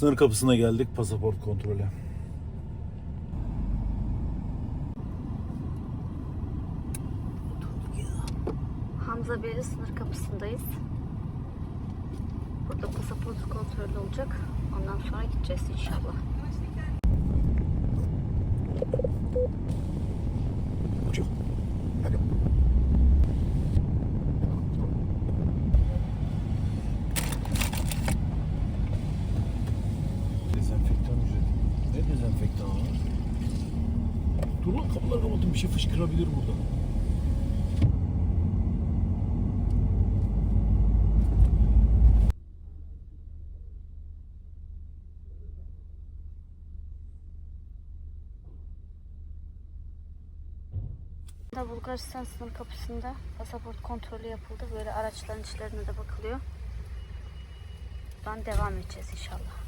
Sınır kapısına geldik pasaport kontrolü. Hamza Beyli sınır kapısındayız. Burada pasaport kontrolü olacak. Ondan sonra gideceğiz inşallah. Uçuyor. Dezenfektan ücreti. Ne dezenfektanı var? Dur lan kapıları fışkırabilir burada. Da Bulgaristan sınır kapısında pasaport kontrolü yapıldı. Böyle araçların içlerine de bakılıyor. Buradan devam edeceğiz inşallah.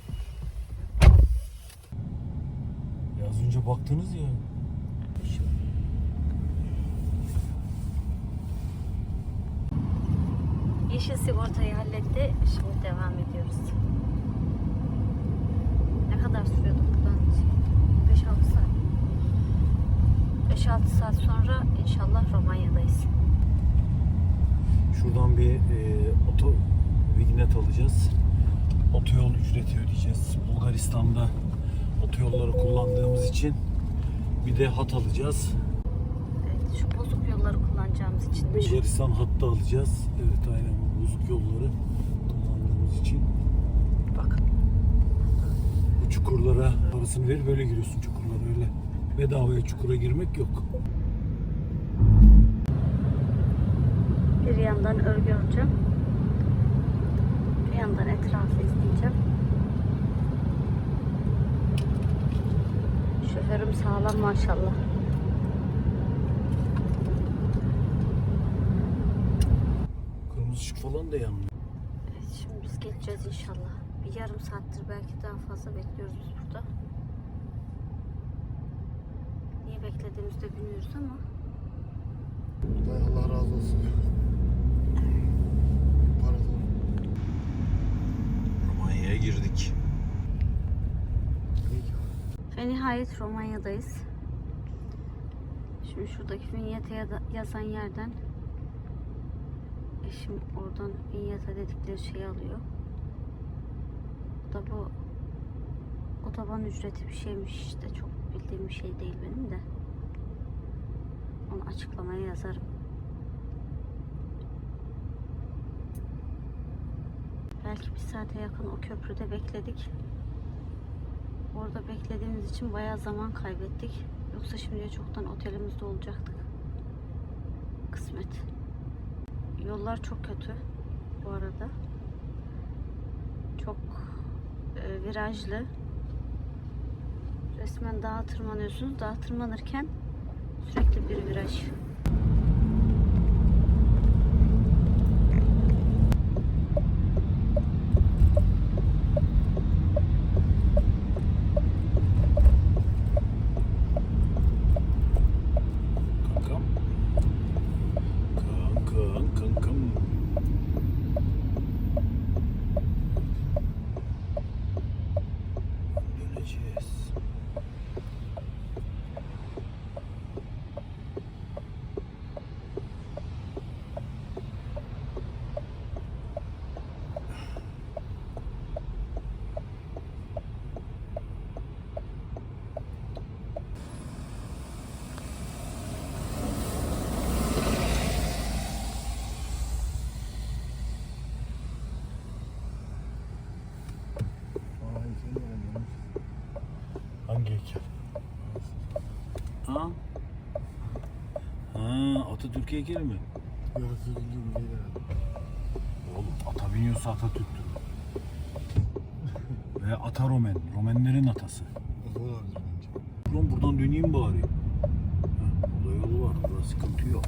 Ya az önce baktınız ya. Yeşil sigortayı halletti. Şimdi devam ediyoruz. Ne kadar sürüyordu buradan? 5-6 saat. 5-6 saat sonra inşallah Romanya'dayız. Şuradan bir e, oto vignet alacağız. Otoyol ücreti ödeyeceğiz. Bulgaristan'da otoyolları kullandığımız için bir de hat alacağız. Evet, şu bozuk yolları kullanacağımız için. Bulgaristan hattı alacağız. Evet aynen bu bozuk yolları kullandığımız için. Bak. Bu çukurlara parasını verip böyle giriyorsun çukurlara öyle. Bedavaya çukura girmek yok. Bir yandan örgü öreceğim. Bir yandan etrafı izleyeceğim. Şoförüm sağlam maşallah. Falan da yanmıyor. Evet, şimdi biz geçeceğiz inşallah. Bir yarım saattir belki daha fazla bekliyoruz biz burada. Niye beklediğimizi de bilmiyoruz ama Day Allah razı olsun. Parası Romanya'ya girdik. ve nihayet Romanya'dayız. Şimdi şuradaki vinyete ya- yazan yerden eşim oradan vinyete dedikleri şeyi alıyor. Bu da bu otoban ücreti bir şeymiş işte çok bildiğim bir şey değil benim de. Onu açıklamaya yazarım. Belki bir saate yakın o köprüde bekledik. Orada beklediğimiz için bayağı zaman kaybettik. Yoksa şimdiye çoktan otelimizde olacaktık. Kısmet. Yollar çok kötü bu arada. Çok e, virajlı. Resmen dağa tırmanıyorsunuz. Dağa tırmanırken sürekli bir viraj. Ha, Atatürk heykeli mi? Yarısı bildiğim değil. Oğlum ata biniyorsa Atatürk'tür. Ve ata Romen. Romenlerin atası. O da olabilir bence. Ulan buradan döneyim bari. Heh, burada yolu var. Burada sıkıntı yok.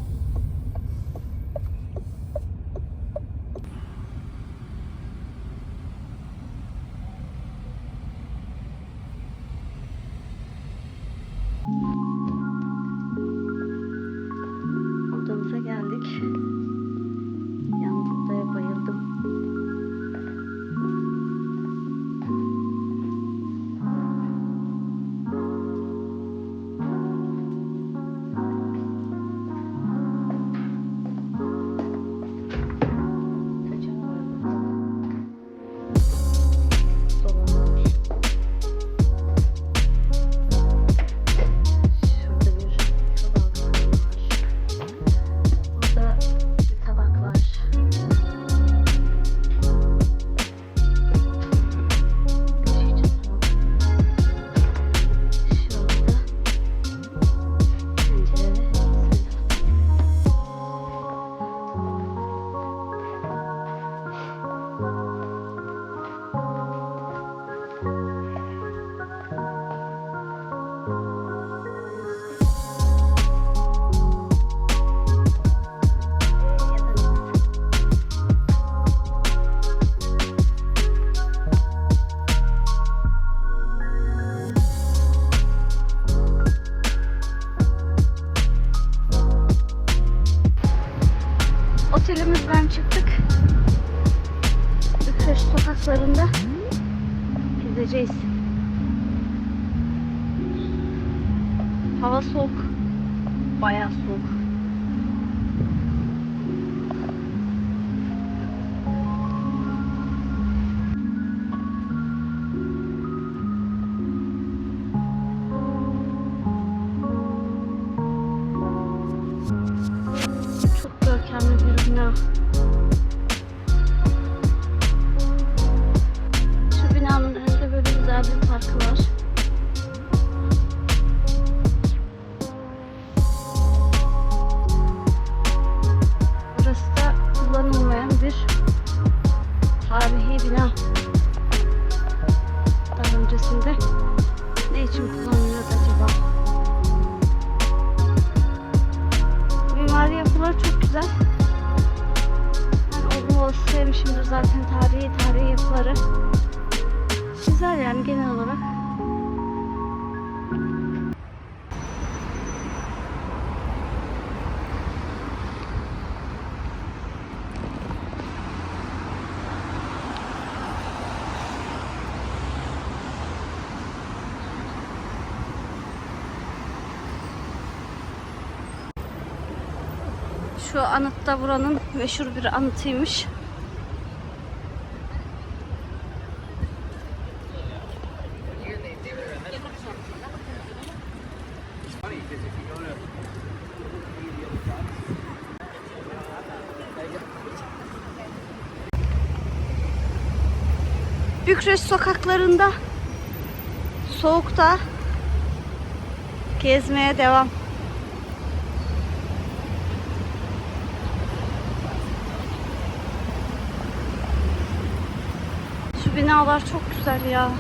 Şu anıt da buranın meşhur bir anıtıymış. Bükreş sokaklarında soğukta gezmeye devam. Şu binalar çok güzel ya.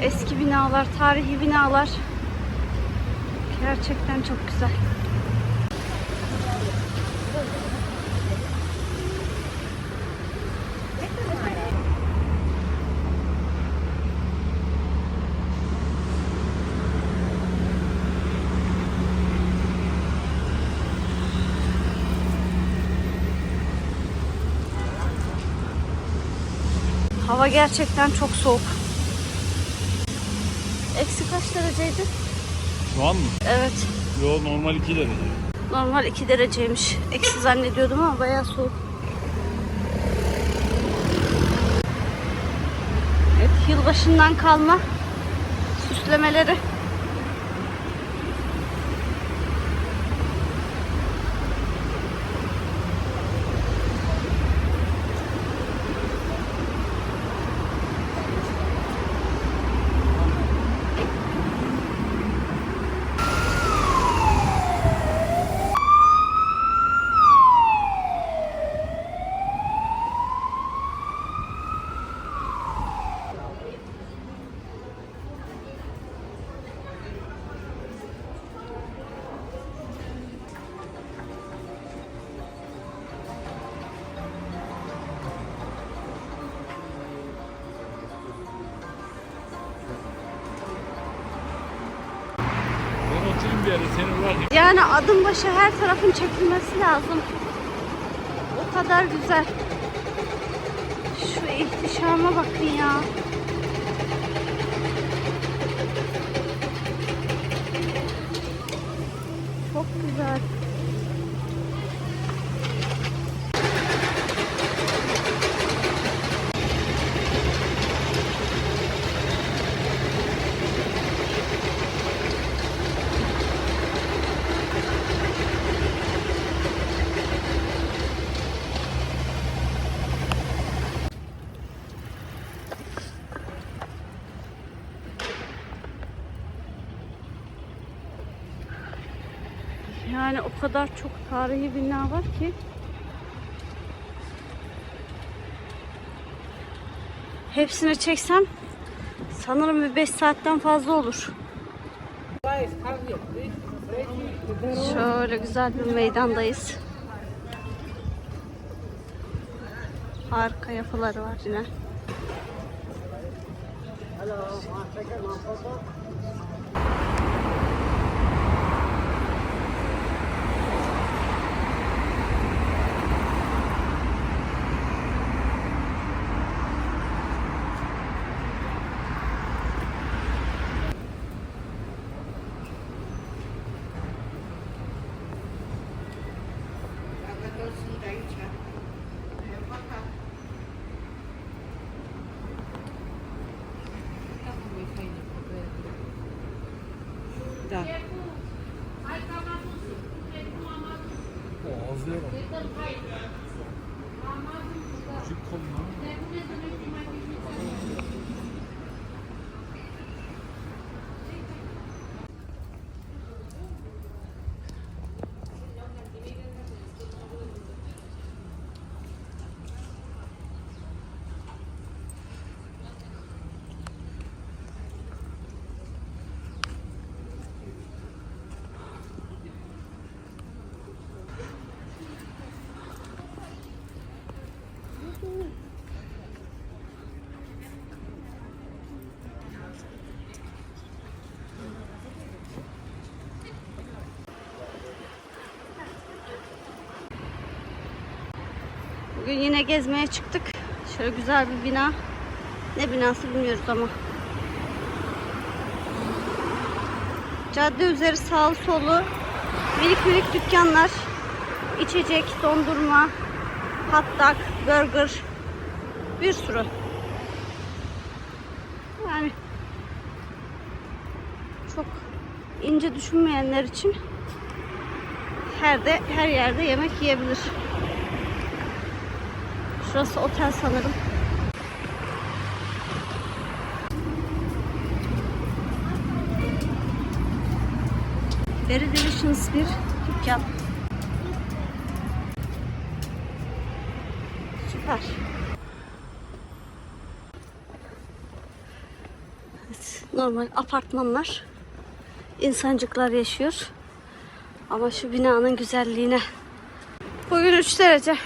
Eski binalar, tarihi binalar. Gerçekten çok güzel. Hava gerçekten çok soğuk. Eksi kaç dereceydi? Şu an mı? Evet. Yo normal 2 derece. Normal 2 dereceymiş. Eksi zannediyordum ama bayağı soğuk. Evet, yılbaşından kalma süslemeleri. Yani adım başı her tarafın çekilmesi lazım. O kadar güzel. Şu ihtişama bakın ya. Çok güzel. Yani o kadar çok tarihi bina var ki. Hepsini çeksem sanırım bir 5 saatten fazla olur. Şöyle güzel bir meydandayız. Harika yapıları var yine. Bugün yine gezmeye çıktık. Şöyle güzel bir bina. Ne binası bilmiyoruz ama. Cadde üzeri sağlı solu minik minik dükkanlar. içecek, dondurma, hot dog, burger. Bir sürü. Yani çok ince düşünmeyenler için her de her yerde yemek yiyebilir. Şurası otel sanırım. Very delicious bir dükkan. Süper. Evet, normal apartmanlar. insancıklar yaşıyor. Ama şu binanın güzelliğine. Bugün 3 derece.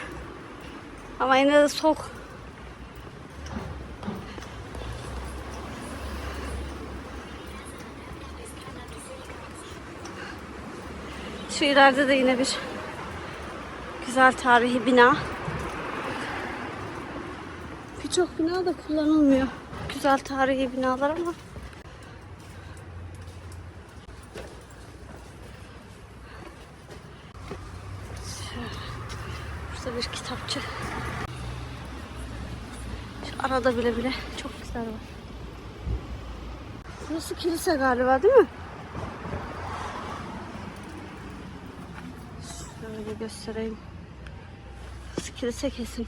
Ama yine de soğuk. Şu ileride de yine bir güzel tarihi bina. Birçok bina da kullanılmıyor. Güzel tarihi binalar ama Burada bir kitapçı. Arada bile bile çok güzel var. Burası kilise galiba değil mi? Şöyle göstereyim. Burası kilise kesin.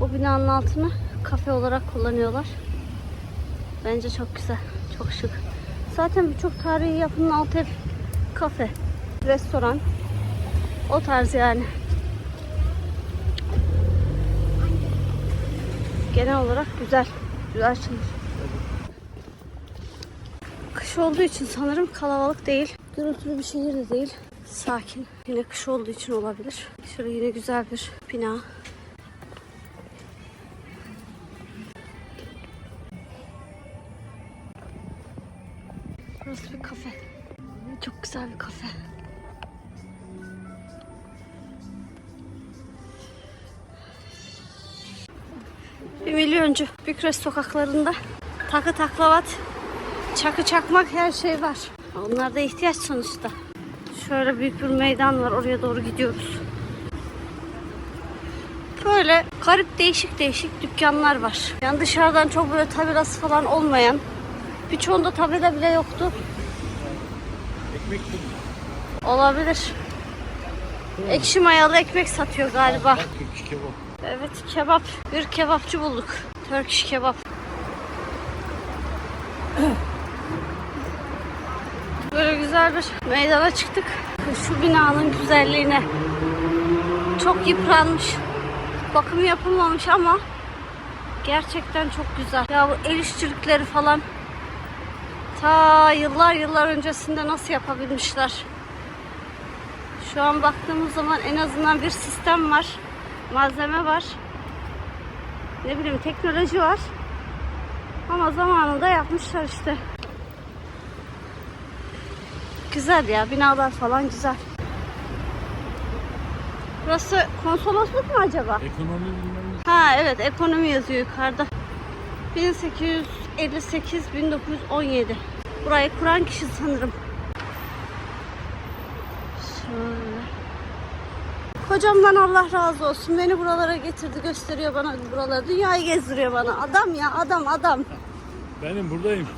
O binanın altını kafe olarak kullanıyorlar. Bence çok güzel. Çok şık. Zaten birçok tarihi yapının altı hep kafe, restoran, o tarz yani. Genel olarak güzel. Güzel açılmış. Kış olduğu için sanırım kalabalık değil. Gürültülü bir şehir de değil. Sakin. Yine kış olduğu için olabilir. Şurada yine güzel bir bina. Burası bir kafe. Çok güzel bir kafe. Milyoncu Bükreş sokaklarında takı taklavat, çakı çakmak her şey var. Onlar da ihtiyaç sonuçta. Şöyle büyük bir meydan var. Oraya doğru gidiyoruz. Böyle garip değişik değişik dükkanlar var. Yani dışarıdan çok böyle tabelası falan olmayan. Birçoğunda tabela bile yoktu. Ekmek Olabilir. Ekşi mayalı ekmek satıyor galiba. Evet kebap. Bir kebapçı bulduk. Turkish kebap. Böyle güzel bir meydana çıktık. Şu binanın güzelliğine. Çok yıpranmış. Bakımı yapılmamış ama gerçekten çok güzel. Ya bu el işçilikleri falan ta yıllar yıllar öncesinde nasıl yapabilmişler? Şu an baktığımız zaman en azından bir sistem var. Malzeme var. Ne bileyim teknoloji var. Ama zamanında yapmışlar işte. Güzel ya binalar falan güzel. Burası konsolosluk mu acaba? Ekonomi bilmem. Ha evet ekonomi yazıyor yukarıda. 1858 1917. Burayı kuran kişi sanırım. Şöyle. Kocamdan Allah razı olsun. Beni buralara getirdi, gösteriyor bana buraları. Dünyayı gezdiriyor bana. Adam ya, adam, adam. Benim buradayım.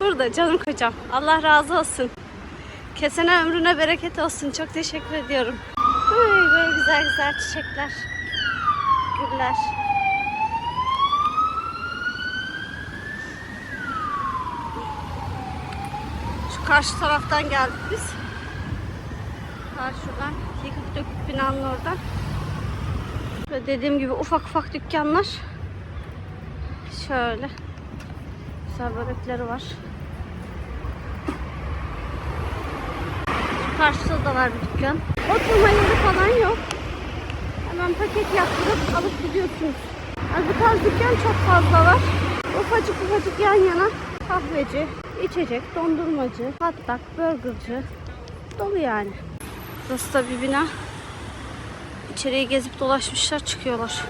burada canım kocam. Allah razı olsun. Kesene ömrüne bereket olsun. Çok teşekkür ediyorum. Uy, böyle güzel güzel çiçekler. Güller. Şu karşı taraftan geldik biz. Karşıdan dökük binanın oradan. Ve dediğim gibi ufak ufak dükkanlar. Şöyle. Güzel börekleri var. Şu karşıda da var bir dükkan. Oturma yeri falan yok. Hemen paket yaptırıp alıp gidiyorsunuz. Yani bu tarz dükkan çok fazla var. Ufacık ufacık yan yana kahveci, içecek, dondurmacı, hatta burgerci dolu yani. Burası da bir bina. İçeriye gezip dolaşmışlar çıkıyorlar.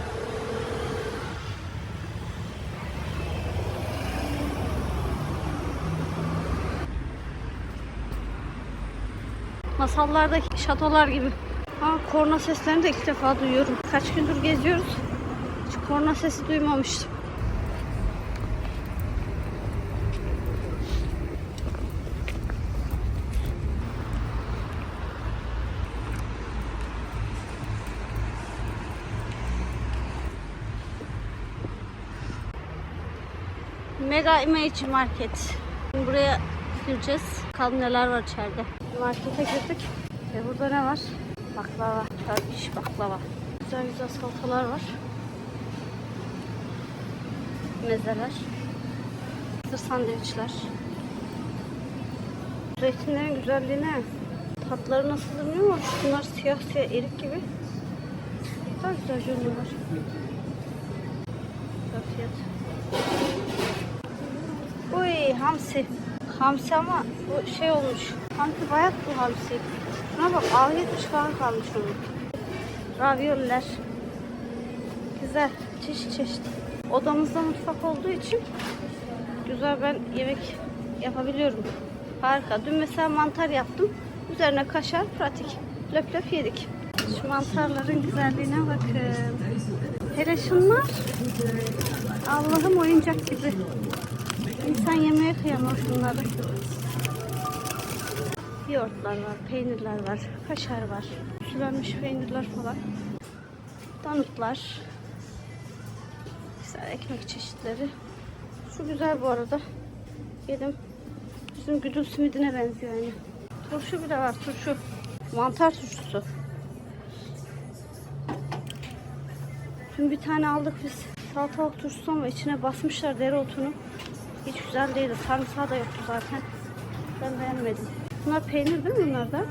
Masallardaki şatolar gibi. Ama korna seslerini de ilk defa duyuyorum. Kaç gündür geziyoruz. Hiç korna sesi duymamıştım. Mega Image Market. Şimdi Buraya gireceğiz. Bakalım neler var içeride. Markete girdik. Ve burada ne var? Baklava. Turkish baklava. Güzel güzel salatalar var. Mezeler. Mısır sandviçler. Zeytinlerin güzelliğine. Tatları nasıl bilmiyorum ama bunlar siyah siyah erik gibi. Daha güzel görünüyorlar. Güzel. Uy hamsi. Hamsi ama bu şey olmuş. Hamsi bayat bu hamsi. Şuna bak A70 falan kalmış onun. Ravioliler. Güzel. Çeşit çeşit. Odamızda mutfak olduğu için güzel ben yemek yapabiliyorum. Harika. Dün mesela mantar yaptım. Üzerine kaşar pratik. Löp löp yedik. Şu mantarların güzelliğine bakın. Hele şunlar Allah'ım oyuncak gibi. İnsan yemeye kıyamaz bunları. Yoğurtlar var, peynirler var, kaşar var, sülenmiş peynirler falan. Donutlar. Güzel ekmek çeşitleri. Şu güzel bu arada. Yedim. Bizim güdül simidine benziyor yani. Turşu bile var, turşu. Mantar turşusu. Dün bir tane aldık biz salatalık turşusu ama içine basmışlar dereotunu. Hiç güzel değildi. Sarımsağı da yoktu zaten. Ben beğenmedim. Bunlar peynir değil mi bunlar da?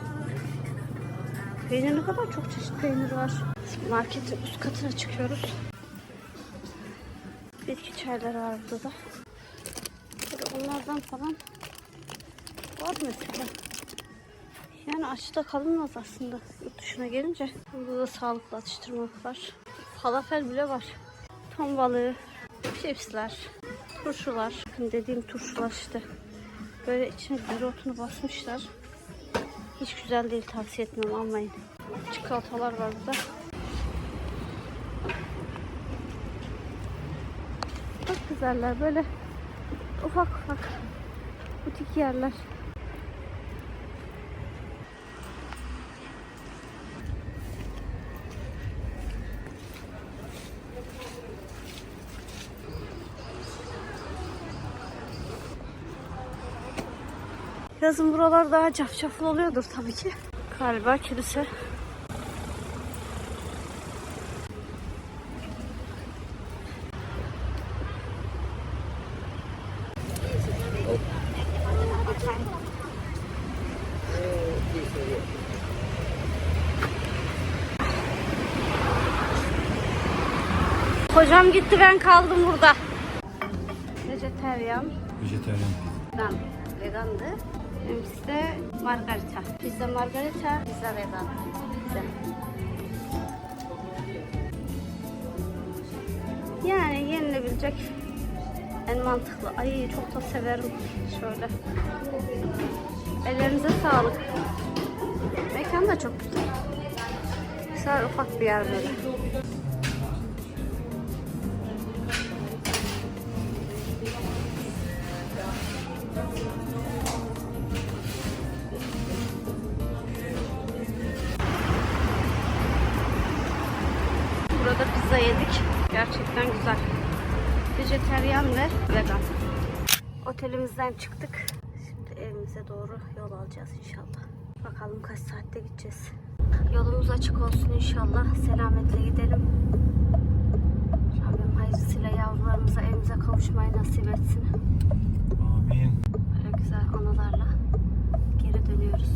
Peynir ne kadar çok çeşit peynir var. Marketin üst katına çıkıyoruz. Bitki çayları var burada da. Böyle onlardan falan var mesela. Yani açta kalınmaz aslında yurt dışına gelince. Burada da sağlıklı atıştırmalık var. Falafel bile var. Ton balığı, chipsler, turşular. Bakın dediğim turşular işte. Böyle içine dereotunu basmışlar. Hiç güzel değil tavsiye etmem almayın. Çikolatalar var burada. Çok güzeller böyle ufak ufak butik yerler. Yazın buralar daha cafcaflı oluyordur tabii ki. Galiba kilise. Kocam gitti ben kaldım burada. Vejeteryan. Vejetaryen. Ben vegandı. De margarita. Pizza margarita, pizza vegan. Güzel. Yani yenilebilecek en mantıklı. Ay çok da severim. Şöyle. Ellerinize sağlık. Mekan da çok güzel. Güzel ufak bir yer böyle. Otelimizden çıktık. Şimdi evimize doğru yol alacağız inşallah. Bakalım kaç saatte gideceğiz. Yolumuz açık olsun inşallah. Selametle gidelim. Rabbim hayırlısıyla yavrularımıza evimize kavuşmayı nasip etsin. Amin. Böyle güzel anılarla geri dönüyoruz.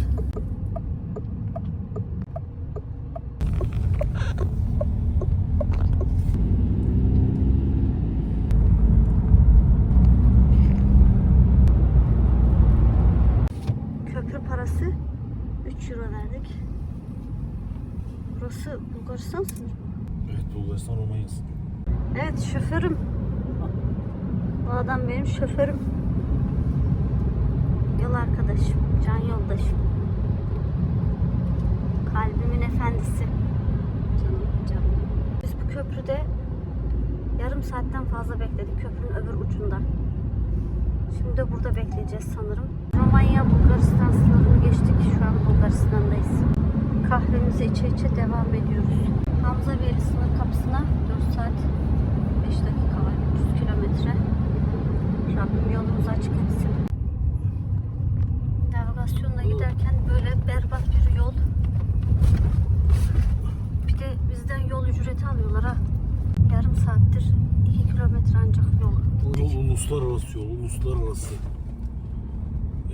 Köprü parası 3 euro verdik. Burası Bulgaristan sınırı. mı? Evet Bulgaristan Romanya sınırı. Evet şoförüm. Bu adam benim şoförüm. Yol arkadaşım, can yoldaşım. Kalbimin efendisi. Canım, canım. Biz bu köprüde yarım saatten fazla bekledik köprünün öbür ucunda. Şimdi de burada bekleyeceğiz sanırım. Romanya Bulgaristan sınırını geçtik. Şu an Bulgaristan'dayız. Kahvemizi içe içe devam ediyoruz. Hamza Beyli sınır kapısına 4 saat 5 dakika var. 300 kilometre. Rabbim yolumuzu açık etsin. Navigasyonla giderken böyle berbat bir yol. Bir de bizden yol ücreti alıyorlar ha. Yarım saattir 2 kilometre ancak yol. Bu yol uluslararası yol, uluslararası.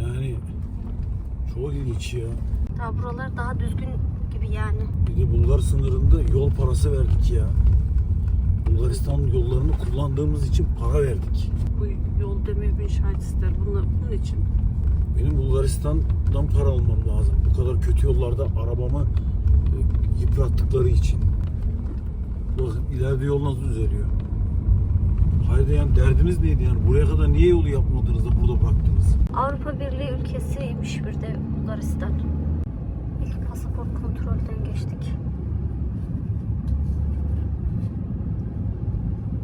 Yani çok ilginç ya. Daha buralar daha düzgün gibi yani. Bir de Bulgar sınırında yol parası verdik ya. Bulgaristan yollarını kullandığımız için para verdik. Bu yol demir bin şahit ister. Bunlar, bunun için Benim Bulgaristan'dan para almam lazım. Bu kadar kötü yollarda arabamı e, yıprattıkları için. Bak ileride yol nasıl düzeliyor. Haydi yani derdiniz neydi yani? Buraya kadar niye yolu yapmadınız da burada bıraktınız? Avrupa Birliği ülkesiymiş bir de Bulgaristan. İlk pasaport kontrolden geçtik.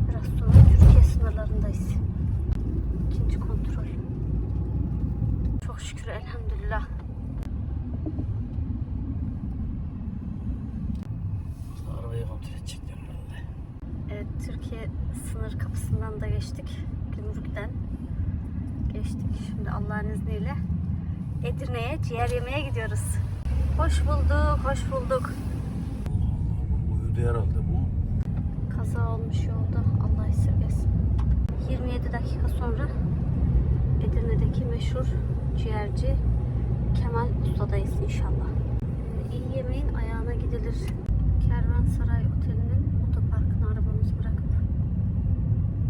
Biraz sonra Türkiye sınırlarındayız. İkinci kontrol. Çok şükür elhamdülillah. Arabayı kontrol edecekler herhalde. Evet, Türkiye sınır kapısından da geçtik. Gümrükten geçtik. Şimdi Allah'ın izniyle Edirne'ye ciğer yemeye gidiyoruz. Hoş bulduk, hoş bulduk. Uyudu herhalde bu. Kaza olmuş yolda. Allah esirgesin. 27 dakika sonra Edirne'deki meşhur ciğerci Kemal Usta'dayız inşallah. İyi yemeğin ayağına gidilir. Kervansaray Oteli'nin otoparkına arabamızı bırakıp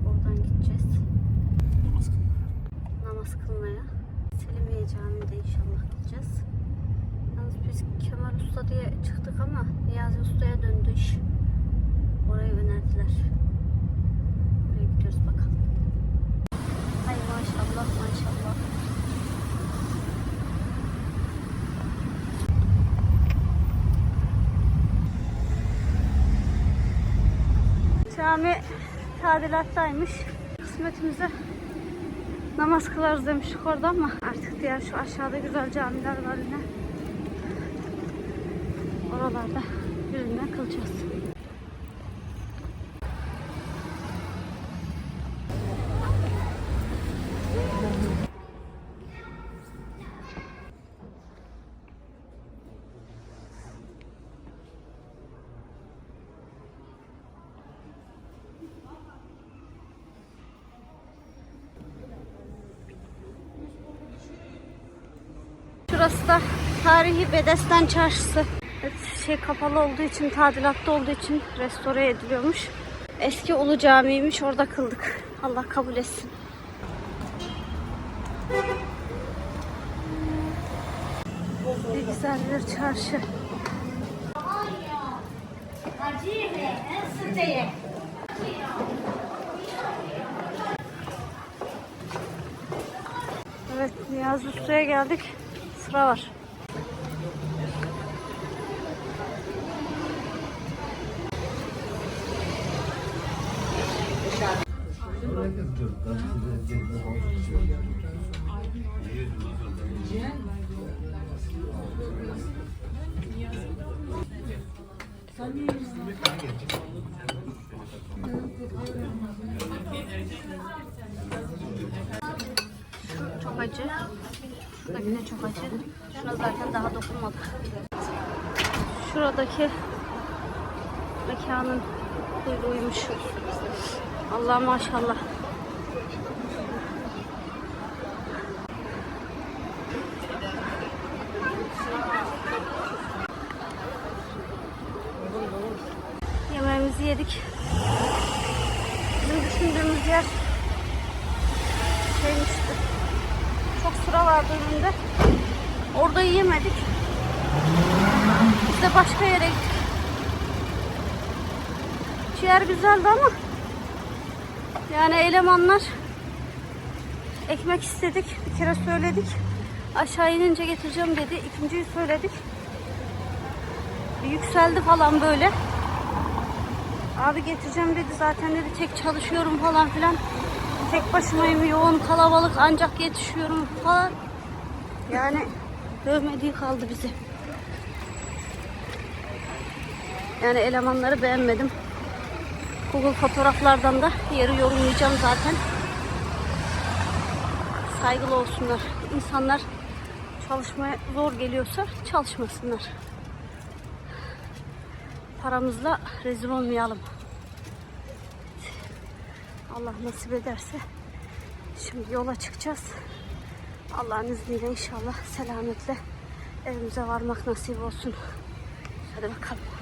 oradan gideceğiz. Namaz kılmaya. namaz kılmaya. Selimiye Camii'de inşallah gideceğiz. Yalnız biz Kemal Usta diye çıktık ama Niyazi Usta'ya döndü iş. Orayı önerdiler. Oraya gidiyoruz bakalım. Hay maşallah maşallah. Cami tadilattaymış. Kısmetimize namaz kılarız demiştik orada ama artık diğer şu aşağıda güzel camiler var yine. Oralarda birinden kılacağız. Şurası da tarihi Bedesten Çarşısı. Şey kapalı olduğu için, tadilatta olduğu için restore ediliyormuş. Eski Ulu Cami'ymiş, orada kıldık. Allah kabul etsin. Ne güzel bir çarşı. Evet, Niyazi Usta'ya geldik. Sıra var. Çok acı. Şuradaki de çok acı. Şuna zaten daha dokunmadık. Şuradaki mekanın kuyruğuymuş. Allah maşallah. Güzeldi ama yani elemanlar ekmek istedik. Bir kere söyledik. Aşağı inince getireceğim dedi. İkinciyi söyledik. Bir yükseldi falan böyle. Abi getireceğim dedi zaten dedi tek çalışıyorum falan filan. Tek başımayım yoğun kalabalık ancak yetişiyorum falan. Yani dövmediği kaldı bizi. Yani elemanları beğenmedim. Google fotoğraflardan da yeri yorumlayacağım zaten. Saygılı olsunlar. İnsanlar çalışmaya zor geliyorsa çalışmasınlar. Paramızla rezil olmayalım. Allah nasip ederse şimdi yola çıkacağız. Allah'ın izniyle inşallah selametle evimize varmak nasip olsun. Hadi bakalım.